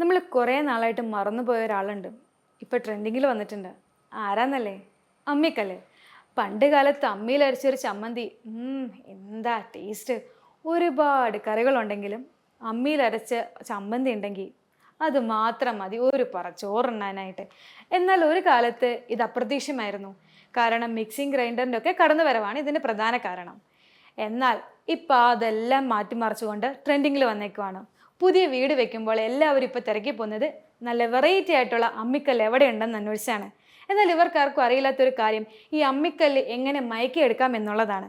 നമ്മൾ കുറേ നാളായിട്ട് മറന്നുപോയ ഒരാളുണ്ട്. ഇപ്പോൾ ട്രെൻഡിങ്ങിൽ വന്നിട്ടുണ്ട്. ആരാന്നല്ലേ? അമ്മിക്കല്ലേ. പണ്ട് കാലത്ത് അമ്മിയിൽ അരച്ചൊരു ചമ്മന്തി എന്താ ടേസ്റ്റ് ഒരുപാട് കറികളുണ്ടെങ്കിലും അമ്മിയിൽ അരച്ച ചമ്മന്തി ഉണ്ടെങ്കിൽ അത് മാത്രം മതി ഒരു പറ ചോറുണ്ണാനായിട്ട്. എന്നാൽ ഒരു കാലത്ത് ഇത് അപ്രതീക്ഷമായിരുന്നു കാരണം മിക്സിംഗ് ഗ്രൈൻഡറിന്റെ ഒക്കെ കടന്നു വരവാണ് ഇതിന്റെ പ്രധാന കാരണം. എന്നാൽ ഇപ്പം അതെല്ലാം മാറ്റിമറിച്ചുകൊണ്ട് ട്രെൻഡിങ്ങിൽ വന്നേക്കുവാണ്. പുതിയ വീട് വെക്കുമ്പോൾ എല്ലാവരും ഇപ്പോൾ തിരക്കി പോകുന്നത് നല്ല വെറൈറ്റി ആയിട്ടുള്ള അമ്മിക്കല്ല് എവിടെയുണ്ടെന്ന് അന്വേഷിച്ചാണ്. എന്നാൽ ഇവർക്കാർക്കും അറിയില്ലാത്തൊരു കാര്യം ഈ അമ്മിക്കല്ല് എങ്ങനെ മയക്കിയെടുക്കാം എന്നുള്ളതാണ്.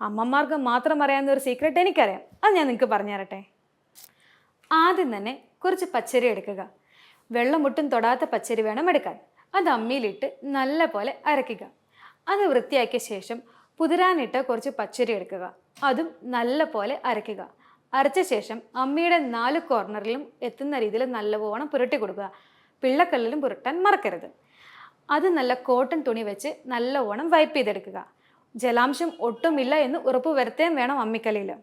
അമ്മമാർക്ക് മാത്രം അറിയാവുന്ന ഒരു സീക്രട്ട് എനിക്കറിയാം. അത് ഞാൻ നിങ്ങൾക്ക് പറഞ്ഞു തരട്ടെ. ആദ്യം തന്നെ കുറച്ച് പച്ചരി എടുക്കുക. വെള്ളം ഒട്ടും തൊടാത്ത പച്ചരി വേണം എടുക്കാൻ. അത് അമ്മിയിലിട്ട് നല്ല പോലെ അരയ്ക്കുക അത് വൃത്തിയാക്കിയ ശേഷം പുതിരാനിട്ട് കുറച്ച് പച്ചരി എടുക്കുക. അതും നല്ല പോലെ അരയ്ക്കുക അരച്ച ശേഷം അമ്മിയുടെ നാല് കോർണറിലും എത്തുന്ന രീതിയിൽ നല്ലവണ്ണം പുരട്ടി കൊടുക്കുക. പിള്ളക്കല്ലിലും പുരട്ടാൻ മറക്കരുത്. അത് നല്ല കോട്ടൺ തുണി വെച്ച് നല്ലവണ്ണം വൈപ്പ് ചെയ്തെടുക്കുക. ജലാംശം ഒട്ടുമില്ല എന്ന് ഉറപ്പ് വരുത്തുകയും വേണം അമ്മിക്കല്ലിൽ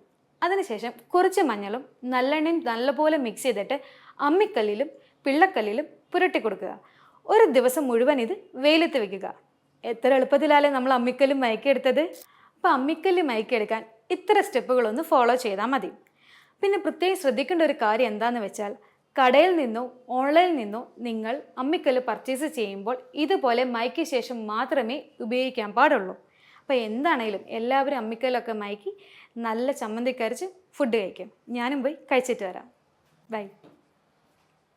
അതിനുശേഷം കുറച്ച് മഞ്ഞളും നല്ലെണ്ണയും നല്ലപോലെ മിക്സ് ചെയ്തിട്ട് അമ്മിക്കല്ലിലും പിള്ളക്കല്ലിലും പുരട്ടി കൊടുക്കുക. ഒരു ദിവസം മുഴുവൻ ഇത് വെയിലത്ത് വെക്കുക. എത്ര എളുപ്പത്തിലാലേ നമ്മൾ അമ്മിക്കല്ലും മയക്കിയെടുത്തത്? അപ്പോൾ അമ്മിക്കല്ല് മയക്കിയെടുക്കാൻ ഇത്ര സ്റ്റെപ്പുകളൊന്ന് ഫോളോ ചെയ്താൽ മതി. പിന്നെ പ്രത്യേകം ശ്രദ്ധിക്കേണ്ട ഒരു കാര്യം എന്താണെന്ന് വെച്ചാൽ കടയിൽ നിന്നോ ഓൺലൈനിൽ നിന്നോ നിങ്ങൾ അമ്മിക്കല്ല് പർച്ചേസ് ചെയ്യുമ്പോൾ ഇതുപോലെ മയക്കിയ ശേഷം മാത്രമേ ഉപയോഗിക്കാൻ പാടുള്ളൂ. അപ്പോൾ എന്താണേലും എല്ലാവരും അമ്മിക്കല്ലൊക്കെ മയക്കി നല്ല ചമ്മന്തി കരച്ച് ഫുഡ് കഴിക്കും. ഞാനും പോയി കഴിച്ചിട്ട് വരാം. ബൈ